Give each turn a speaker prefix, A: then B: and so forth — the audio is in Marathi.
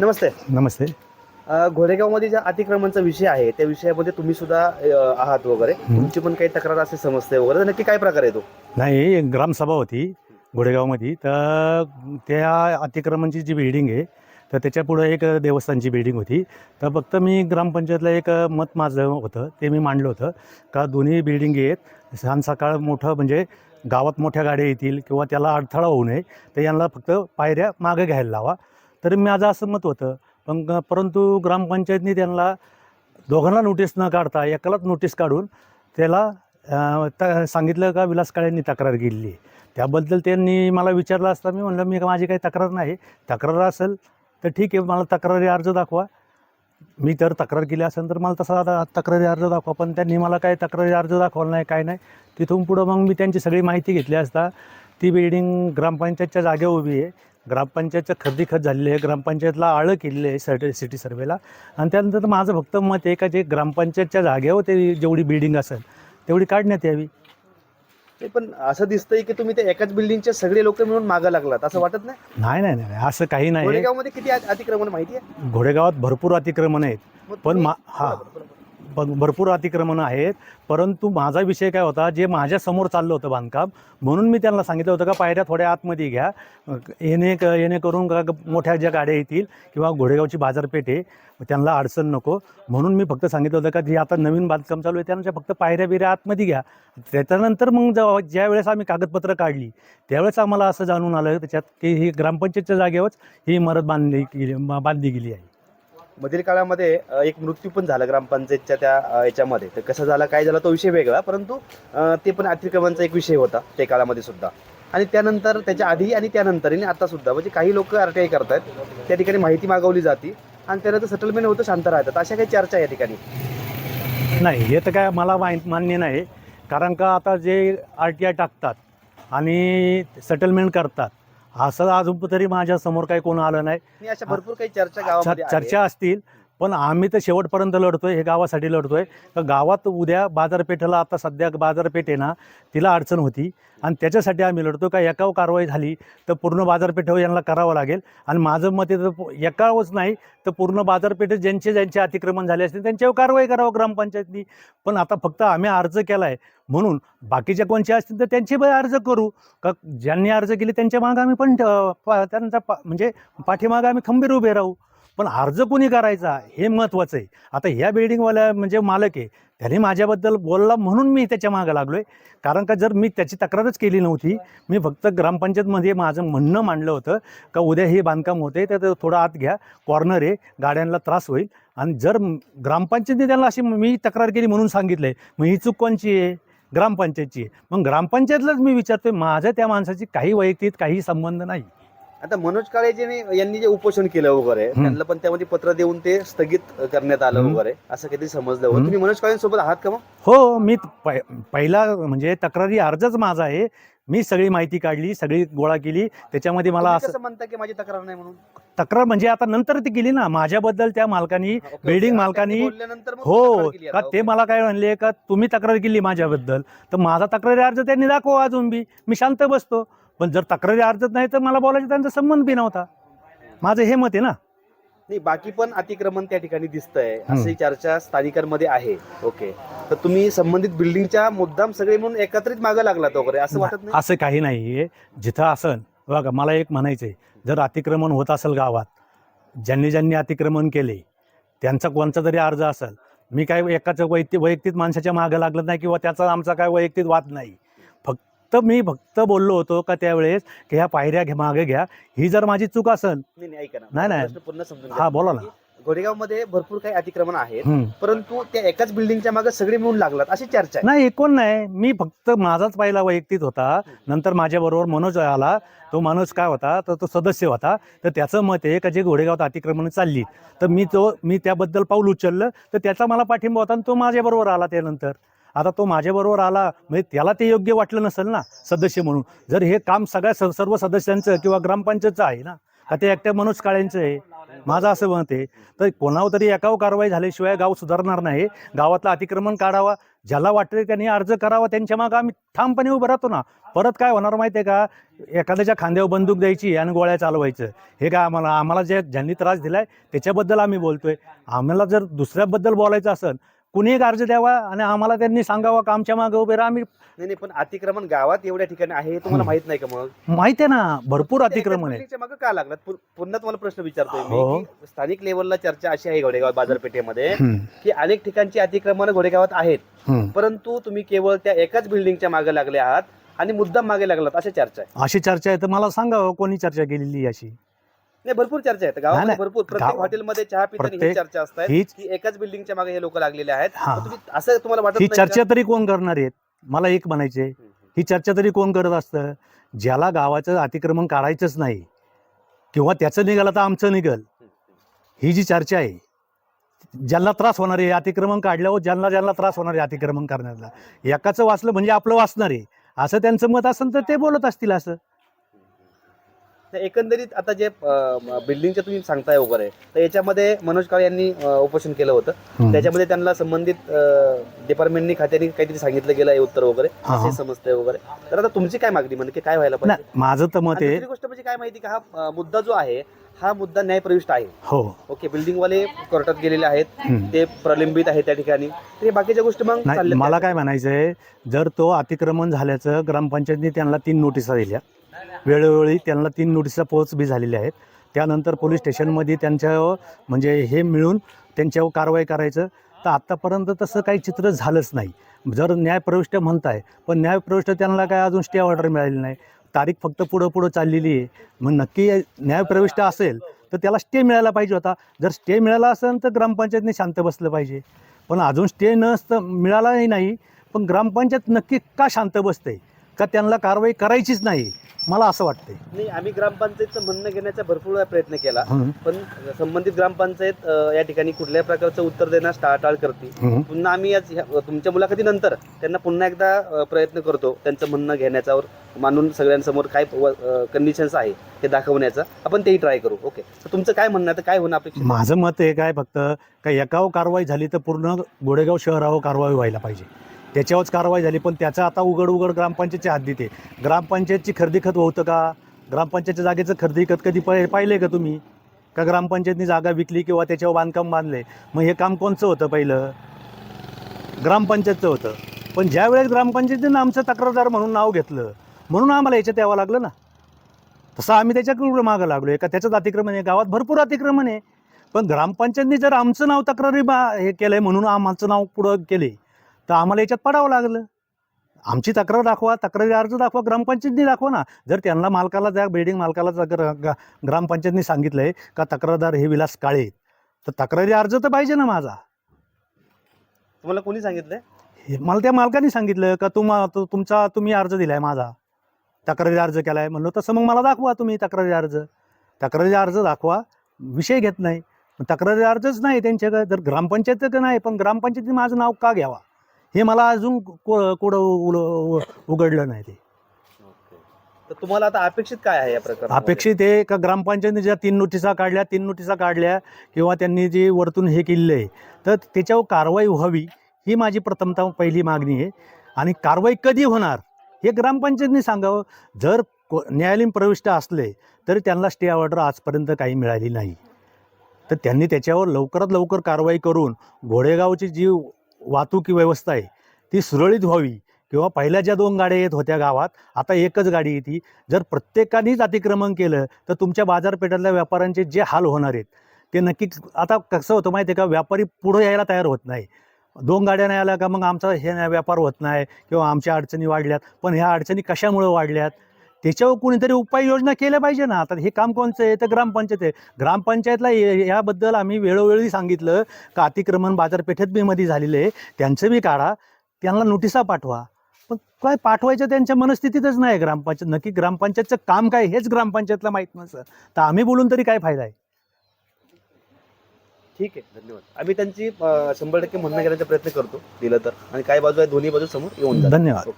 A: नमस्ते.
B: नमस्ते.
A: घोडेगावमध्ये ज्या अतिक्रमणचा विषय आहे त्या विषयामध्ये तुम्ही सुद्धा अ, आहात वगैरे. तुमची पण काही तक्रार असे समजते वगैरे. तर नक्की काय प्रकार आहे तो?
B: नाही एक ग्रामसभा होती घोडेगावमध्ये. तर त्या अतिक्रमणची जी बिल्डिंग आहे तर त्याच्या पुढं एक देवस्थानची बिल्डिंग होती. तर फक्त मी ग्रामपंचायतला एक मत माझं होतं ते मी मांडलं होतं. का दोन्ही बिल्डिंग आहेत सांज सकाळ मोठं म्हणजे गावात मोठ्या गाड्या येतील किंवा त्याला अडथळा होऊ नये तर यांना फक्त पायऱ्या मागं घ्यायला लावा. तर माझं असं मत होतं. पण परंतु ग्रामपंचायतनी त्यांना दोघांना नोटीस न काढता एकालाच नोटीस काढून त्याला त सांगितलं का विलास काळेंनी तक्रार केलेली आहे. त्याबद्दल त्यांनी मला विचारलं असता मी म्हणलं मी माझी काही तक्रार नाही. तक्रार असेल तर ठीक आहे मला तक्रारी अर्ज दाखवा. मी तर तक्रार केली असेल तर मला तसा आता तक्रारी अर्ज दाखवा. पण त्यांनी मला काय तक्रारी अर्ज दाखवला नाही काय नाही तिथून पुढं मग मी त्यांची सगळी माहिती घेतली असता ती बिल्डिंग ग्रामपंचायतच्या जागेवर उभी आहे. ग्रामपंचायतचं खर्दी खत झालेली आहे. ग्रामपंचायतला आळं केलेलं आहे सर्ट सिटी सर्वेला आणि त्यानंतर माझं फक्त मत आहे का जे ग्रामपंचायतच्या जागेवर ते जेवढी बिल्डिंग असेल तेवढी काढण्यात यावी.
A: ते पण असं दिसतंय की तुम्ही त्या एकाच बिल्डिंगचे सगळे लोक मिळून मागं लागलात. असं वाटत नाही?
B: नाही नाही नाही असं काही नाही.
A: घोडेगावमध्ये किती अतिक्रमण माहिती आहे?
B: घोडेगावात भरपूर अतिक्रमण आहेत. पण मा हा. पण भरपूर अतिक्रमणं आहेत. परंतु माझा विषय काय होता जे माझ्यासमोर चाललं होतं बांधकाम म्हणून मी त्यांना सांगितलं होतं का पायऱ्या थोड्या आतमध्ये घ्या. येणे क येणे करून का मोठ्या ज्या गाड्या येतील किंवा घोडेगावची बाजारपेठ आहे त्यांना अडचण नको. म्हणून मी फक्त सांगितलं होतं का जे आता नवीन बांधकाम चालू आहे त्यांच्या फक्त पायऱ्या बिऱ्या आतमध्ये घ्या. त्याच्यानंतर मग जेव्हा ज्या वेळेस आम्ही कागदपत्रं काढली त्यावेळेस आम्हाला असं जाणून आलं त्याच्यात की ही ग्रामपंचायतच्या जागेवरच ही इमारत बांधली गेली बांधली गेली आहे.
A: मधील काळामध्ये एक मृत्यू पण झाला ग्रामपंचायतच्या त्या याच्यामध्ये. तर कसं झाला काय झाला तो विषय वेगळा. परंतु ते पण अतिक्रमणचा एक विषय होता त्या काळामध्ये सुद्धा. आणि त्यानंतर त्याच्या आधी आणि त्यानंतर आणि आता सुद्धा म्हणजे काही लोक आर टी आय करतात त्या ठिकाणी माहिती मागवली जाते आणि त्यानंतर सेटलमेंट होतं शांत राहतात. अशा काही चर्चा या ठिकाणी?
B: नाही हे तर काय मला मान्य नाही. कारण का आता जे आर टी आय टाकतात आणि सेटलमेंट करतात असं अजून तरी माझ्यासमोर काही कोण आलं नाही
A: अशा भरपूर काही चर्चा गावामध्ये.
B: चर्चा असतील पण आम्ही तर शेवटपर्यंत लढतोय हे गावासाठी लढतोय. तर गावात उद्या बाजारपेठेला आता सध्या बाजारपेठ आहे ना तिला अडचण होती. आणि त्याच्यासाठी आम्ही लढतो का एकावर कारवाई झाली तर पूर्ण बाजारपेठेवर यांना करावं लागेल. आणि माझं मत तर एकावच नाही तर पूर्ण बाजारपेठेत ज्यांचे ज्यांचे अतिक्रमण झाले असतील त्यांच्यावर कारवाई करावं ग्रामपंचायतनी. पण आता फक्त आम्ही अर्ज केला आहे म्हणून बाकीच्या कोणचे असतील तर त्यांचे पण अर्ज करू. का ज्यांनी अर्ज केले त्यांच्या मागं आम्ही पण त्यांचा पा म्हणजे पाठीमागं आम्ही खंबीर उभे राहू. पण अर्ज कोणी करायचा हे महत्त्वाचं आहे. आता ह्या बिल्डिंगवाल्या म्हणजे मालक आहे त्याने माझ्याबद्दल बोलला म्हणून मी त्याच्या मागं लागलो आहे कारण का जर मी त्याची तक्रारच केली नव्हती मी फक्त ग्रामपंचायतमध्ये माझं म्हणणं मांडलं होतं का उद्या हे बांधकाम होते तर थोडं आत घ्या कॉर्नर आहे गाड्यांना त्रास होईल. आणि जर ग्रामपंचायतीने त्यांना अशी मी तक्रार केली म्हणून सांगितलं आहे मग ही चूक कोणची आहे? ग्रामपंचायतची आहे. मग ग्रामपंचायतलाच मी विचारतोय माझं त्या माणसाची काही वैयक्तिक काही संबंध नाही.
A: आता मनोज काळे जे यांनी जे उपोषण केलं वगैरे. त्यांना पण त्यामध्ये पत्र देऊन ते स्थगित करण्यात आलं. वगैरे असं काहीतरी समजलं
B: हम्म.
A: तुम्ही मनोज काळेंसोबत आहात का मग
B: हो मी पहि- पहिला म्हणजे तक्रारी अर्जच माझा आहे मी सगळी माहिती काढली सगळी गोळा केली त्याच्यामध्ये मला
A: तुम्ही
B: असं
A: कसं म्हणता की माझी तक्रार नाही म्हणून
B: तक्रार म्हणजे आता नंतर ती केली ना माझ्याबद्दल त्या मालकानी
A: हा, ओके,
B: बिल्डिंग
A: ओके.
B: मालकानी-
A: बोलल्यानंतर मग
B: हो का ते
A: ओके.
B: मला काय म्हणले का तुम्ही तक्रार केली माझ्याबद्दल तर माझा तक्रारी अर्ज त्यांनी दाखवा अजून बी मी शांत बसतो पण जर तक्रारी अर्जच नाही तर मला बोलायचा त्यांचा संबंध बी नव्हता. माझं हे मत आहे ना.
A: नाही बाकी पण अतिक्रमण त्या ठिकाणी दिसतंय. अशी चर्चा स्थानिकांमध्ये आहे. ओके तर तुम्ही संबंधित बिल्डिंगच्या मुद्दाम सगळे म्हणून एकत्रित मागं लागलात वगैरे असं वाटत नाही?
B: असं काही नाही आहे जिथं असन बघा मला एक म्हणायचं आहे जर अतिक्रमण होत असेल गावात ज्यांनी ज्यांनी अतिक्रमण केले त्यांचा कोणचा तरी अर्ज असेल मी काय एकाच वैयक्तिक वैयक्तिक माणसाच्या मागं लागलं नाही किंवा त्याचा आमचा काय वैयक्तिक वाद नाही. फक्त मी फक्त बोललो होतो का त्यावेळेस की ह्या पायऱ्या घ्या मागे घ्या. ही जर माझी चूक असेल
A: नाही नाही, ऐका ना.
B: नाही, नाही.
A: प्रश्न पूर्ण समजून
B: हा बोला ना.
A: घोडेगावमध्ये भरपूर काही अतिक्रमण आहेत
B: हम्म.
A: परंतु त्या एकाच बिल्डिंगच्या मागे सगळे मिळून लागलात अशी चर्चा आहे.
B: नाही कोण नाही. मी फक्त माझाच पहिला वैयक्तिक होता. नंतर माझ्याबरोबर मनोज आला. तो माणूस काय होता? तर तो सदस्य होता. तर त्याचं मत आहे का जे घोडेगावात अतिक्रमण चालली. तर मी तो मी त्याबद्दल पाऊल उचललं. तर त्याचा मला पाठिंबा होता आणि तो माझ्याबरोबर आला त्यानंतर. आता तो माझ्याबरोबर आला म्हणजे त्याला ते योग्य वाटलं नसेल ना सदस्य म्हणून. जर हे काम सगळ्या स- सर्व सदस्यांचं किंवा ग्रामपंचायतचं आहे ना का ते एकट्या मनोज काळेंचं आहे? माझं असं म्हणत आहे. तर कोणावर तरी एकाव कारवाई झाल्याशिवाय गाव सुधारणार नाही. गावातलं अतिक्रमण काढावा ज्याला वाटते त्यांनी अर्ज करावा त्यांच्या मागं आम्ही ठामपणे उभं राहतो ना. परत काय होणार माहिती आहे का? एखाद्याच्या खांद्यावर बंदूक द्यायची आणि गोळ्या चालवायचं. हे काय आम्हाला आम्हाला जे ज्यांनी त्रास दिलाय त्याच्याबद्दल आम्ही बोलतोय. आम्हाला जर दुसऱ्याबद्दल बोलायचं असेल कुणी एक अर्ज द्यावा आणि आम्हाला त्यांनी सांगावं का आमच्या मागं उभे राहा. आम्ही
A: नाही नाही पण अतिक्रमण गावात एवढ्या ठिकाणी आहे हे तुम्हाला. माहीत नाही का मग?
B: माहिती आहे ना भरपूर अतिक्रमण आहे.
A: मागे का लागलात? पु- पुन्हा तुम्हाला प्रश्न विचारतोय
B: हो.
A: मी की स्थानिक लेवलला चर्चा अशी आहे घोडेगाव बाजारपेठेमध्ये
B: हम्म,
A: की अनेक ठिकाणची अतिक्रमण घोडेगावात आहेत.
B: हम्म.
A: परंतु तुम्ही केवळ त्या एकाच बिल्डिंगच्या मागे लागले आहात आणि मुद्दाम मागे लागलात अशी चर्चा आहे.
B: अशी चर्चा आहे तर मला सांगावं कोणी चर्चा केलेली अशी?
A: नाही भरपूर चर्चा आहेत. गावामध्ये
B: नाही,
A: भरपूर प्रत्येक
B: गाव-
A: हॉटेलमध्ये चहा पिताना ही
B: प्रत्येक-
A: चर्चा असतात.
B: हीच
A: की एकाच बिल्डिंगच्या मागे हे लोक लागलेले आहेत.
B: हा.
A: मग तुम्ही असं तुम्हाला वाटत
B: ही
A: नाही का?
B: चर्चा तरी कोण करणार आहेत? मला एक म्हणायचे
A: हम्म, हम्म.
B: ही चर्चा तरी कोण करत असतं? ज्याला गावाचं अतिक्रमण काढायचंच नाही किंवा त्याचं निघालं तर आमचं निघल. ही जी चर्चा आहे ज्यांना त्रास होणार आहे अतिक्रमण काढल्यावर ज्यांना ज्यांना त्रास होणार आहे अतिक्रमण करण्याला. एकाचं वाचलं म्हणजे आपलं वाचणार आहे. असं त्यांचं मत असेल तर ते बोलत असतील असं.
A: तर एकंदरीत आता जे बिल्डिंगचे तुम्ही सांगताय वगैरे तर याच्यामध्ये मनोज काळे यांनी उपोषण केलं होतं. त्याच्यामध्ये त्यांना संबंधित डिपार्टमेंटनी खात्याने काहीतरी सांगितलं गेलं आहे उत्तर वगैरे. असे समजतंय वगैरे. तर आता तुमची काय मागणी म्हणजे काय व्हायला पाहिजे?
B: माझं तर मत आहे
A: गोष्ट म्हणजे काय माहिती का हा मुद्दा जो आहे हा मुद्दा न्यायप्रविष्ट आहे.
B: हो.
A: ओके बिल्डिंगवाले कोर्टात गेलेले आहेत. ते प्रलंबित आहे त्या ठिकाणी. तर बाकीच्या गोष्टी मग
B: मला. काय म्हणायचं आहे जर तो अतिक्रमण झाल्याचं ग्रामपंचायतने त्यांना तीन नोटिसा दिल्या. वेळोवेळी त्यांना तीन नोटिसा पोच बी झालेल्या आहेत. त्यानंतर पोलीस स्टेशनमध्ये त्यांच्यावर म्हणजे हे मिळून त्यांच्यावर कारवाई करायचं. तर आत्तापर्यंत तसं काही चित्र झालंच नाही. जर न्यायप्रविष्ट म्हणताय पण न्यायप्रविष्ट त्यांना काय अजून स्टे ऑर्डर मिळाली नाही. तारीख फक्त पुढं पुढं चाललेली आहे. मग नक्की न्यायप्रविष्ट असेल तर त्याला स्टे मिळायला पाहिजे होता. जर स्टे मिळाला असेल तर ग्रामपंचायतने शांत बसलं पाहिजे. पण अजून स्टे नसतं मिळालाही नाही. पण ग्रामपंचायत नक्की का शांत बसते का त्यांना कारवाई करायचीच नाही? मला असं वाटतंय.
A: नाही आम्ही ग्रामपंचायतचं म्हणणं घेण्याचा भरपूर वेळा प्रयत्न केला.
B: हं,
A: पण संबंधित ग्रामपंचायत अ, या ठिकाणी कुठल्याही प्रकारचं उत्तर देण्यास टाळाटाळ करते
B: हं.
A: पुन्हा आम्ही आज ह्या- तुमच्या मुलाखतीनंतर त्यांना पुन्हा एकदा अ, प्रयत्न करतो त्यांचं म्हणणं घेण्याच्यावर. मानून सगळ्यांसमोर काय कंडिशन्स आहे ते दाखवण्याचा. आपण तेही ट्राय करू. ओके तर तुमचं काय म्हणणं आहे? तर काय होणं अपेक्षित? आहे?
B: माझं मत आहे काय फक्त का एकावर कारवाई झाली तर पूर्ण गोडेगाव शहरावर कारवाई व्हायला पाहिजे. त्याच्यावरच कारवाई झाली पण त्याचा आता उघड उघड ग्रामपंचायतच्या हद्दीत आहे ग्रामपंचायतची खरेदी खत होतं का? ग्रामपंचायतच्या जागेचं खरेदी खत कधी पाहि पाहिले का तुम्ही? का ग्रामपंचायतनी जागा विकली किंवा त्याच्यावर बांधकाम बांधले मग हे काम कोणचं होतं पहिलं? ग्रामपंचायतचं होतं. पण ज्यावेळेस ग्रामपंचायतीनं आमचं तक्रारदार म्हणून नाव घेतलं म्हणून आम्हाला याच्यात यावं लागलं ना. तसं आम्ही त्याच्याकडून मागं लागलो. आहे का त्याच्यात अतिक्रमण आहे गावात भरपूर अतिक्रमण आहे. पण ग्रामपंचायतनी जर आमचं नाव तक्रारी बा हे केलं आहे म्हणून आमचं नाव पुढं केले तर आम्हाला याच्यात पडावं लागलं. आमची तक्रार दाखवा तक्रारी अर्ज दाखवा ग्रामपंचायतनी दाखवा ना. जर त्यांना मालकाला त्या बिल्डिंग मालकाला ग्रामपंचायतनी सांगितलंय का तक्रारदार हे विलास काळे तर तक्रारी अर्ज तर पाहिजे ना माझा.
A: तुम्हाला कोणी सांगितलंय?
B: हे मला त्या मालकाने सांगितलं का तुम तु- तुमचा तुम्ही अर्ज दिलाय माझा. तक्रारी अर्ज केलाय म्हणलं तसं मग मला दाखवा तुम्ही तक्रारी अर्ज. तक्रारी अर्ज दाखवा विषय घेत नाही. पण तक्रारी अर्जच नाही त्यांच्याकडे जर ग्रामपंचायत नाही पण ग्रामपंचायतीने माझं नाव का घ्यावा? हे मला अजून को- कुठं उल- उघडलं नाही ते.
A: तर तुम्हाला आता अपेक्षित काय आहे या प्रकारात
B: अपेक्षित आहे का ग्रामपंचायतीने ज्या तीन नोटिसा काढल्या तीन नोटिसा काढल्या किंवा त्यांनी जे वरतून हे केलेलं आहे तर त्याच्यावर कारवाई व्हावी ही माझी प्रथमतः पहिली मागणी आहे. आणि कारवाई कधी होणार हे ग्रामपंचायतीने सांगावं. जर को न्यायालयीन प्रविष्ट असले तरी त्यांना स्टे ऑर्डर आजपर्यंत काही मिळाली नाही. तर त्यांनी त्याच्यावर लवकरात लवकर कारवाई करून घोडेगावची जी वाहतूक व्यवस्था आहे ती सुरळीत व्हावी किंवा पहिल्या ज्या दोन गाड्या येत होत्या गावात आता एकच गाडी येते. जर प्रत्येकानेच अतिक्रमण केलं तर तुमच्या बाजारपेठातल्या व्यापाऱ्यांचे जे हाल होणार आहेत ते नक्की आता कसं होतं माहिती आहे का? व्यापारी पुढं यायला तयार होत नाही. दोन गाड्या नाही आल्या का मग आमचा हे व्यापार होत नाही किंवा आमच्या अडचणी वाढल्यात. पण ह्या अडचणी कशामुळे वाढल्यात? त्याच्यावर कोणीतरी उपाययोजना केल्या पाहिजे ना? आता हे काम कोणचं आहे? तर ग्रामपंचायत आहे. ग्रामपंचायतला याबद्दल आम्ही वेळोवेळी सांगितलं. का अतिक्रमण बाजारपेठेत बी मध्ये झालेलं आहे. त्यांचं बी काढा. त्यांना नोटिसा पाठवा. पण काय पाठवायचं त्यांच्या मनस्थितीतच नाही ग्रामपंचायत. नक्की ग्रामपंचायतचं काम काय हेच ग्रामपंचायतला माहीत नसतं. तर आम्ही बोलून तरी काय फायदा आहे?
A: ठीक आहे. धन्यवाद. आम्ही त्यांची शंभर टक्के म्हणणं घेण्याचा प्रयत्न करतो. दिलं तर. आणि काय बाजू आहे दोन्ही बाजू समोर येऊन धन्यवाद.